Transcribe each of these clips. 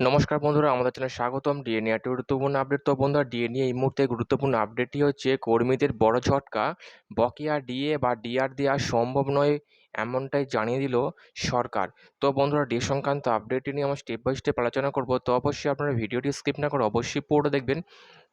নমস্কার বন্ধুরা, আমাদের চ্যানেল স্বাগতম। ডিএনএ একটি গুরুত্বপূর্ণ আপডেট তো বন্ধুরা ডিএনএ এই মুহূর্তে গুরুত্বপূর্ণ আপডেটটি হচ্ছে, কর্মীদের বড় ঝটকা। বকেয়া ডিএ বা ডিআর দেওয়া সম্ভব নয় এমনটাই জানিয়ে দিল সরকার। তো বন্ধুরা ডিএ সংক্রান্ত আপডেটটি নিয়ে আমরা স্টেপ বাই স্টেপ আলোচনা করব। তো অবশ্যই আপনারা ভিডিওটি স্কিপ না করে অবশ্যই পড়ে দেখবেন।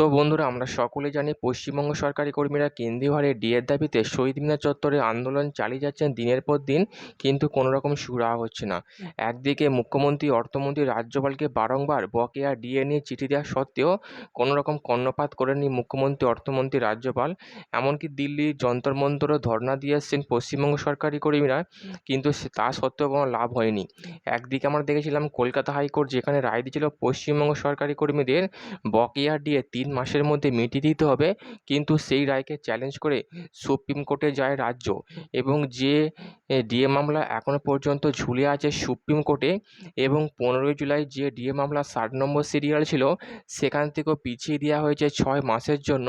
তো বন্ধুরা, আমরা সকলে জানি পশ্চিমবঙ্গ সরকারি কর্মীরা কেন্দ্রীয় হারে ডিএর দাবিতে শহীদ মিনার চত্বরে আন্দোলন চালিয়ে যাচ্ছেন দিনের পর দিন, কিন্তু কোনো রকম সুরাহা হচ্ছে না। একদিকে মুখ্যমন্ত্রী, অর্থমন্ত্রী রাজ্যপালকে বারংবার বকেয়া ডিএ নিয়ে চিঠি দেওয়া সত্ত্বেও কোনো রকম কর্ণপাত করেননি মুখ্যমন্ত্রী, অর্থমন্ত্রী, রাজ্যপাল। এমনকি দিল্লির যন্তর মন্তরও ধর্ণা দিয়ে এসছেন পশ্চিমবঙ্গ সরকারি কর্মীরা, কিন্তু তা সত্ত্বেও কোনো লাভ হয়নি। একদিকে আমরা দেখেছিলাম কলকাতা হাইকোর্ট যেখানে রায় দিয়েছিল পশ্চিমবঙ্গ সরকারি কর্মীদের বকেয়া ডিএ তিন মাসের মধ্যে মিটিয়ে দিতে হবে। কিন্তু সেই রায়কে চ্যালেঞ্জ করে সুপ্রিম কোর্টে যায় রাজ্য এবং যে ডিএ মামলা এখনও পর্যন্ত ঝুলে আছে সুপ্রিম কোর্টে এবং পনেরোই জুলাই যে ডিএ মামলা ষাট নম্বর সিরিয়াল ছিল, সেখান থেকেও পিছিয়ে দেওয়া হয়েছে ছয় মাসের জন্য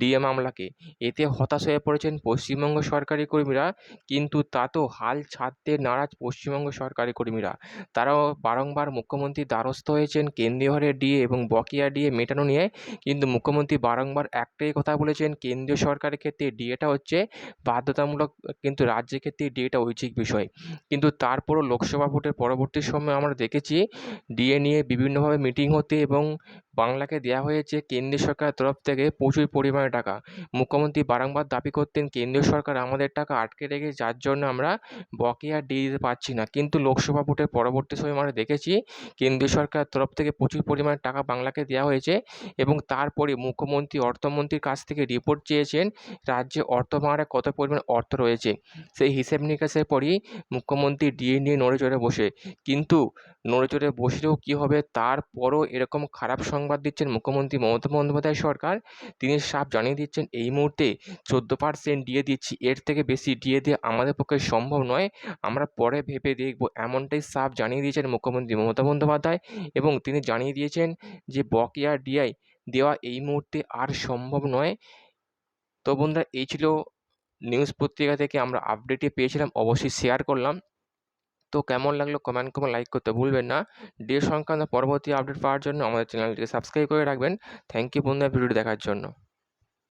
ডিএ মামলাকে। এতে হতাশ হয়ে পড়েছেন পশ্চিমবঙ্গ সরকারি কর্মীরা, কিন্তু তাতেও হাল ছাড়তে নারাজ পশ্চিমবঙ্গ সরকারি কর্মীরা। তারাও বারংবার মুখ্যমন্ত্রীর দ্বারস্থ হয়েছেন কেন্দ্রীয় হারে ডিএ এবং বকেয়া ডিএ মেটানো নিয়ে। কিন্তু মুখ্যমন্ত্রী বারংবার একটাই কথা বলেছেন, কেন্দ্রীয় সরকারের ক্ষেত্রে ডিএটা হচ্ছে বাধ্যতামূলক কিন্তু রাজ্যের ক্ষেত্রে ডিএটা ঐচ্ছিক বিষয়। কিন্তু তারপরও লোকসভা ভোটের পরবর্তী সময় আমরা দেখেছি ডিএ নিয়ে বিভিন্নভাবে মিটিং হতে এবং বাংলাকে দেওয়া হয়েছে কেন্দ্রীয় সরকারের তরফ থেকে প্রচুর পরিমাণে টাকা। মুখ্যমন্ত্রী বারংবার দাবি করতেন কেন্দ্রীয় সরকার আমাদের টাকা আটকে রেখে যার জন্য আমরা বকেয়া ডিএ দিতে পারছি না। কিন্তু লোকসভা ভোটের পরবর্তী সময় আমরা দেখেছি কেন্দ্রীয় সরকারের তরফ থেকে প্রচুর পরিমাণে টাকা বাংলাকে দেওয়া হয়েছে এবং তারপরে মুখ্যমন্ত্রী, অর্থমন্ত্রীর কাছ থেকে রিপোর্ট চেয়েছেন রাজ্যে অর্থ ভাঁড়ে কত পরিমাণ অর্থ রয়েছে। সেই হিসেব নিকাশের পরই মুখ্যমন্ত্রী ডিএ নিয়ে নড়ে চড়ে বসে। কিন্তু নড়ে চড়ে বসলেও কী হবে? তারপরও এরকম খারাপ সংবাদ দিচ্ছেন মুখ্যমন্ত্রী মমতা বন্দ্যোপাধ্যায় সরকার। তিনি সাফ জানিয়ে দিচ্ছেন, এই মুহূর্তে চোদ্দ পার্সেন্ট ডিএ দিচ্ছি। এর থেকে বেশি ডিএ দিয়ে আমাদের পক্ষে সম্ভব নয়। আমরা পরে ভেবে দেখব। এমনটাই সাফ জানিয়ে দিয়েছেন মুখ্যমন্ত্রী মমতা বন্দ্যোপাধ্যায় এবং তিনি জানিয়ে দিয়েছেন যে বকেয়া ডিআই দেওয়া এই মুহূর্তে আর সম্ভব নয়। তো বন্ধুরা, এই ছিল নিউজ পত্রিকা থেকে আমরা আপডেটে পেয়েছিলাম। অবশ্যই শেয়ার করলাম। তো কেমন লাগল কমেন্ট করে লাইক করতে ভুলবেন না। ডে সংক্রান্ত পরবর্তী আপডেট পাওয়ার জন্য আমাদের চ্যানেলটিকে সাবস্ক্রাইব করে রাখবেন। থ্যাংক ইউ বন্ধুরা ভিডিওটি দেখার জন্য।